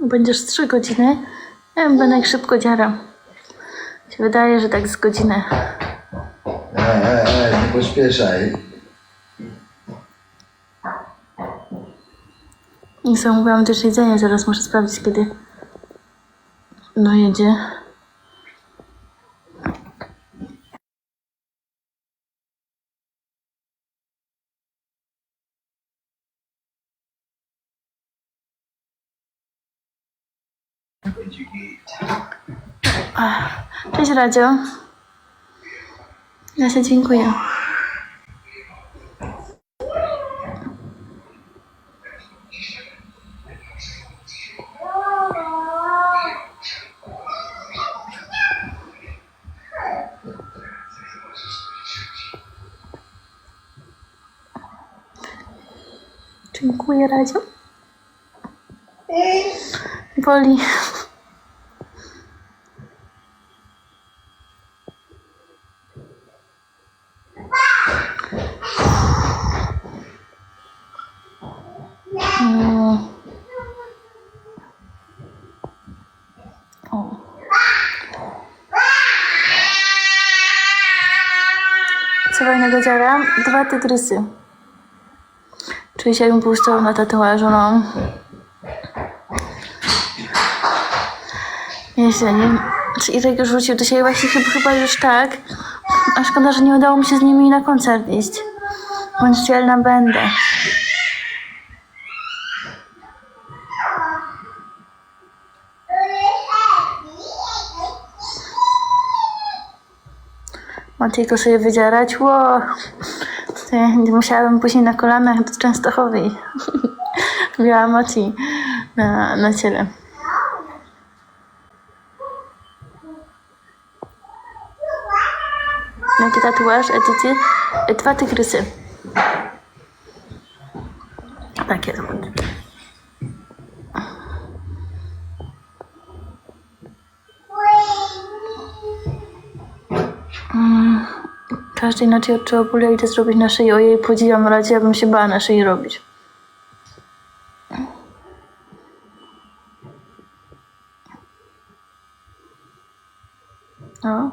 Będziesz trzy godziny? Ja będę jak szybko dziara. Się wydaje, że tak z godzinę. E, e, e, nie pośpieszaj. I zamówiłam też jedzenie, zaraz muszę sprawdzić, kiedy dojedzie. Ach, Cześć Radzio. Ja się dziękuję. Dziękuję. Boli. Mm. O. Dziara? Dwa tygrysy. Czuję się jakbym puszczał na tatuażu, no. Nieźle, nie? Czy Irek już wrócił do siebie? Właśnie chyba, już tak. A szkoda, że nie udało mi się z nimi na koncert iść. Bądź dzielna będę. Matejko sobie wydzierać. Ło! Musiałabym później na kolanach do Częstochowy. Miała Mati na, na ciele. Jaki tatuaż? Edyty? E, Dwa tygrysy. Takie to będzie. Mm, Każdy inaczej ból, ja idę zrobić na szyi. Ojej, podziwiam radzie, ja bym się bała na szyi robić. No.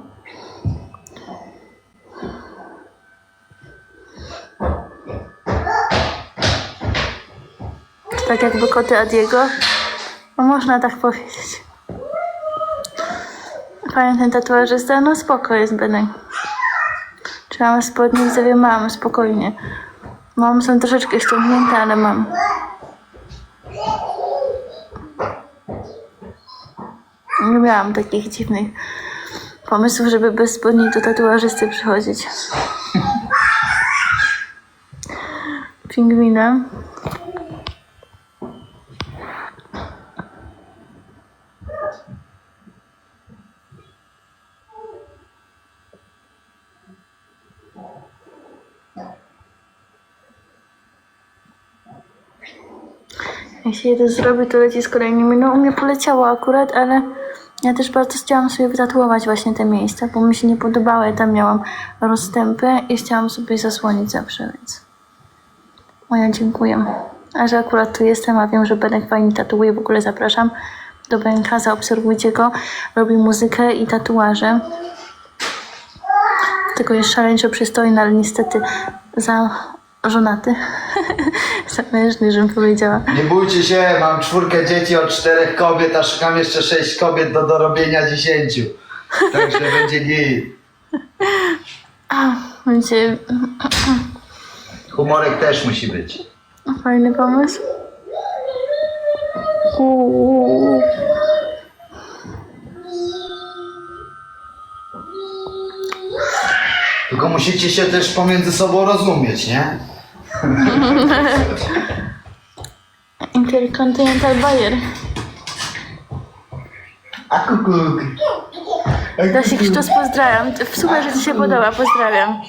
Tak jakby koty Adiego. No można tak powiedzieć. Ten tatuażysta, no spoko jest Benek. Czy mam spodnie? Widzowie mam, spokojnie. Mam są troszeczkę ściągnięte, ale mam. Nie miałam takich dziwnych pomysłów, żeby bez spodni do tatuażysty przychodzić. Pingwina. Się jeden zrobi, to leci z kolejnymi. No u mnie poleciało akurat, ale ja też bardzo chciałam sobie wytatuować właśnie te miejsca, bo mi się nie podobało. Ja tam miałam rozstępy i chciałam sobie zasłonić zawsze, więc... O ja dziękuję. A że akurat tu jestem, a wiem, że Benek fajnie tatuuje, w ogóle zapraszam do Benka, zaobserwujcie go. Robi muzykę i tatuaże. Tylko jest szaleńczo przystojny, ale niestety za żonaty. Zamężny, żebym powiedziała. Nie bójcie się, mam czwórkę dzieci od czterech kobiet, a szukam jeszcze sześć kobiet do dorobienia dziesięciu. Także będzie git. Będzie Humorek też musi być. fajny pomysł. Uuu. Tylko musicie się też pomiędzy sobą rozumieć, nie? Intercontinental Bayer. A kukuk. Dasik Sztus pozdrawiam. Super, że Ci się podoba, pozdrawiam.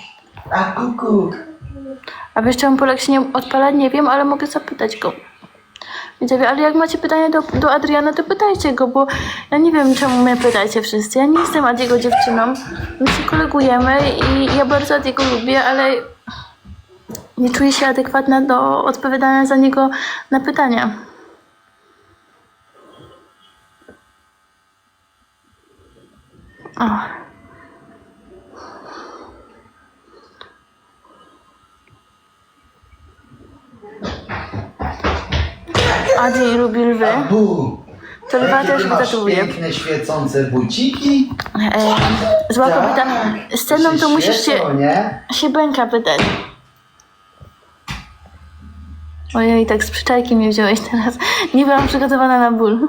A kukuk. A wiesz czemu Polak się nie odpala? Nie wiem, ale mogę zapytać go. Widzowie, ale jak macie pytania do, do Adriana, to pytajcie go, bo ja nie wiem, czemu mnie pytacie wszyscy. Ja nie jestem Adiego dziewczyną. My się kolegujemy i ja bardzo Adiego lubię, ale nie czuję się adekwatna do odpowiadania za niego na pytania. O. Adi lubi lwy. To lwa też wytatuuje. piękne, świecące buciki. E, zła kobieta. Z ceną to musisz się, świecą, nie? się Bęka pytać. Ojej, tak z przyczajki mnie wziąłeś teraz. Nie byłam przygotowana na ból.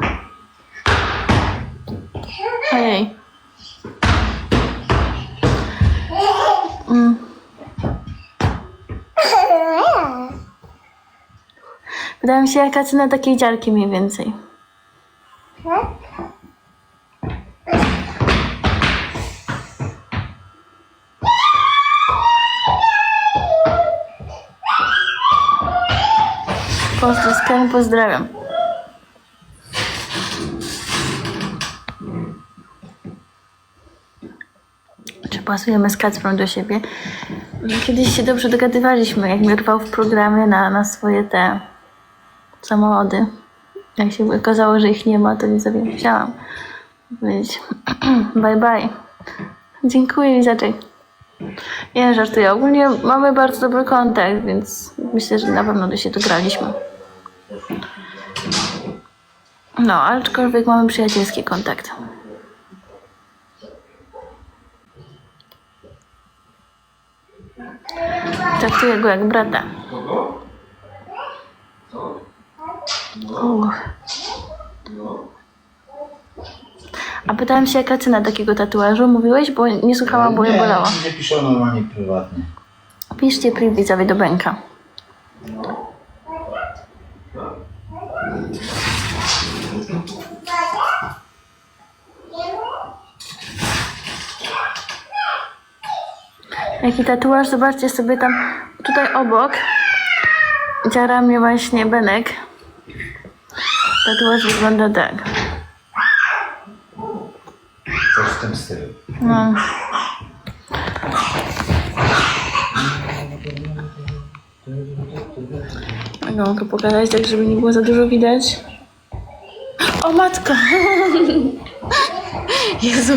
Ojej. Mm. Wydaje mi się, jaka cena takiej dziarki mniej więcej. Pozdro, skan, pozdrawiam. Czy pasujemy z Kacprą do siebie? Kiedyś się dobrze dogadywaliśmy, jak mnie rwał w programy na, na swoje te samochody. Jak się okazało, że ich nie ma, to nie sobie musiałam powiedzieć bye bye. Dziękuję, Lizaczek. Nie, żartuję. Ogólnie mamy bardzo dobry kontakt, więc myślę, że na pewno się dograliśmy. No, aczkolwiek mamy przyjacielski kontakt. Traktuję go jak brata. Uch. A pytałem się, jaka cena takiego tatuażu? Mówiłeś, bo nie słuchałam, bo mnie nie, bolało. Nie piszę normalnie prywatnie. Piszcie priwizowie do Bęka. Jaki tatuaż? Zobaczcie sobie tam tutaj obok. Dziara mnie właśnie Benek. Tatuaż wygląda tak. Coś w tym stylu. No. Mogę wam to pokazać, tak żeby nie było za dużo widać. O matko! Jezu,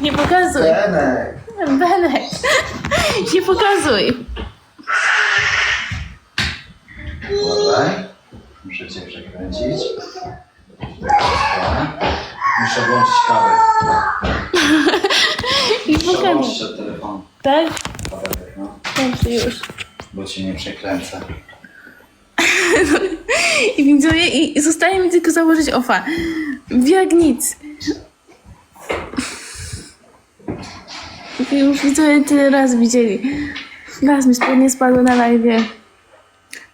nie pokazuj! Benek! Benek! Nie pokazuj! Uważaj. Muszę cię przekręcić. Muszę włączyć kabel. Nie Muszę pokazuj! włączyć od telefonu. Tak? Kabelek, no. Dobrze już. Bo cię nie przekręcę. I widzowie, i zostaje mi tylko założyć ofa. Jak nic. I Już widzowie tyle razy widzieli. Raz mi spodnie spadły na live.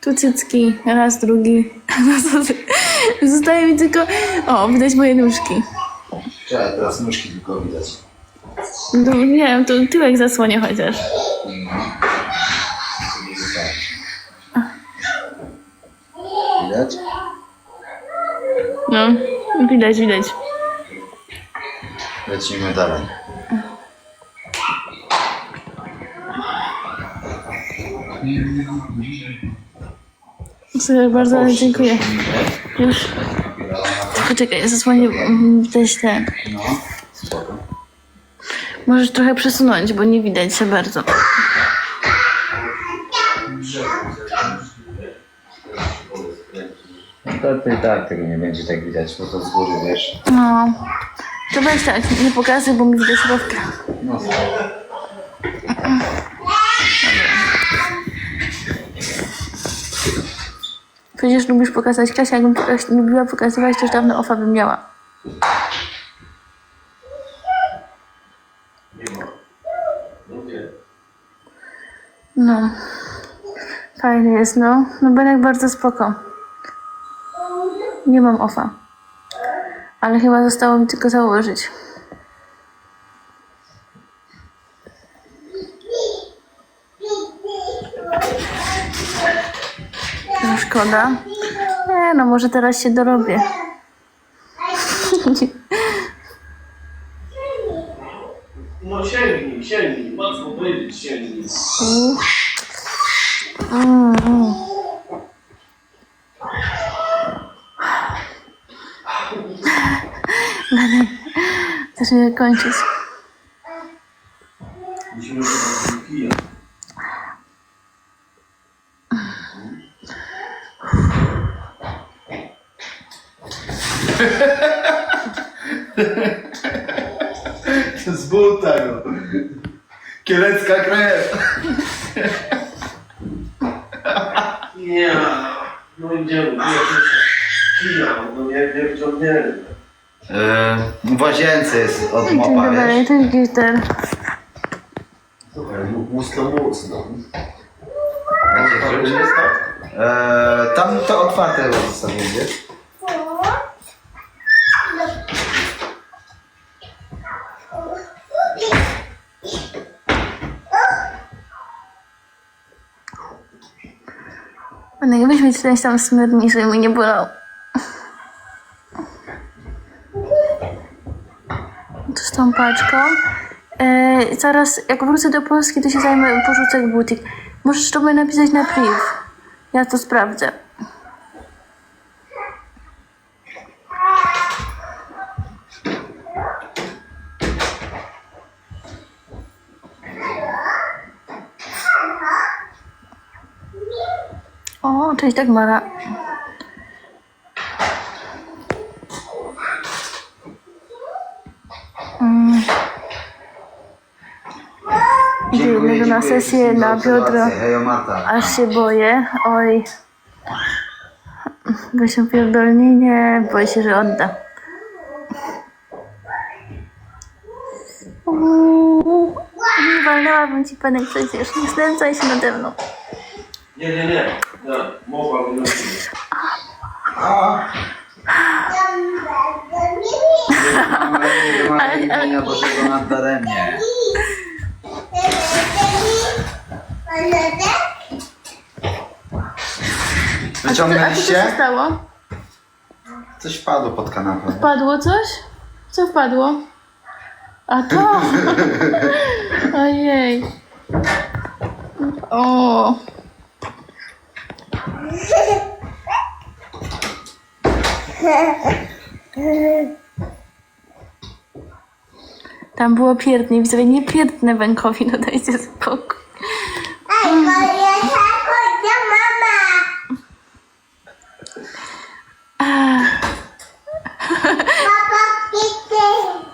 Tu cycki, raz drugi. Zostaje mi tylko... O, widać moje nóżki. Czekaj, teraz nóżki tylko widać. No, nie wiem, to tyłek zasłonie chociaż. Widać? No, widać, widać. Lecimy dalej. Sobie bardzo dziękuję. Już. Poczekaj, zasłonię mm, też ten. No. Możesz trochę przesunąć, bo nie widać za bardzo. To, i tak tego nie będzie tak widać, bo to z góry wiesz. No. To weź tak, nie pokazuj, bo mi widać środka. No Przecież lubisz pokazać Kasia, jakbym czegoś lubiła pokazywać, to już dawno ofa bym miała. No. Fajny jest, no. No Benek bardzo spoko. Nie mam ofa. Ale chyba zostało mi tylko założyć. Szkoda. Nie, no może teraz się dorobię. No sięgnij, sięgnij, łatwo powiedzieć sięgnij. Mm, mm. Dalej. Zaczynamy kończyć. Musimy się do kija. Z go. Kielecka krew. Nie, no idziemy, nie, kija, no nie, nie wciągniemy. Yy, w łazience jest od Dzień mopa, dobry, wiesz? to jest gitar. Słuchaj, mocno, mocno. Macie? Eee, tam to otwarte zostawię, wiesz? Będę weź mi coś tam smyrni, żeby mi nie bolał. To z tą paczką. E, zaraz, jak wrócę do Polski, to się zajmę porzucę butik. Możesz to napisać na priv. Ja to sprawdzę. O, cześć Dagmara. Mm. Idę idę na sesję na biodro, aż się boję. Oj. Bo się pierdolnie, nie, boję się, że odda. Uuu, Nie walnęłabym ci panek przecież, nie znęcaj się nade mną. Nie, nie, nie, nie, mogłabym na chwilę. Ale imienia Bożego nadaremnie. A co się Wyciągnęliście? stało? Coś wpadło pod kanapę. Wpadło coś? Co wpadło? A to! Ojej. O. Tam było pierdnie, widzowie, nie pierdnę wękowi, no dajcie spokój.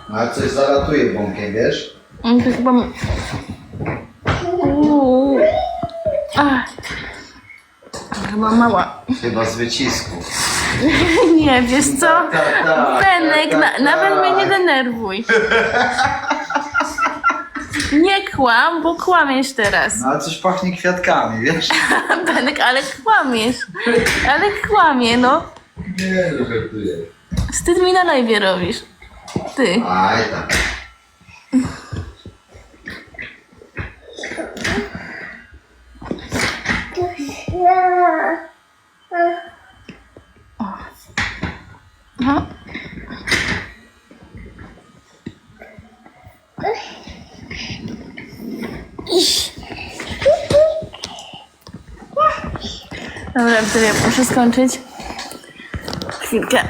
No ale coś zalatuje bąkiem, wiesz? Mm, To chyba... Uuu. Ach. Chyba mała. Chyba z wycisku. Nie, wiesz co? tak, tak, Benek, tak, na, tak, nawet tak. mnie nie denerwuj. Nie kłam, bo kłamiesz teraz. No ale coś pachnie kwiatkami, wiesz? Benek, ale kłamiesz. Ale kłamie, no. Nie, no żartuję. Wstyd mi na live robisz. Ty. Aj tak. No. Dobra, widzowie, muszę skończyć. Chwilkę.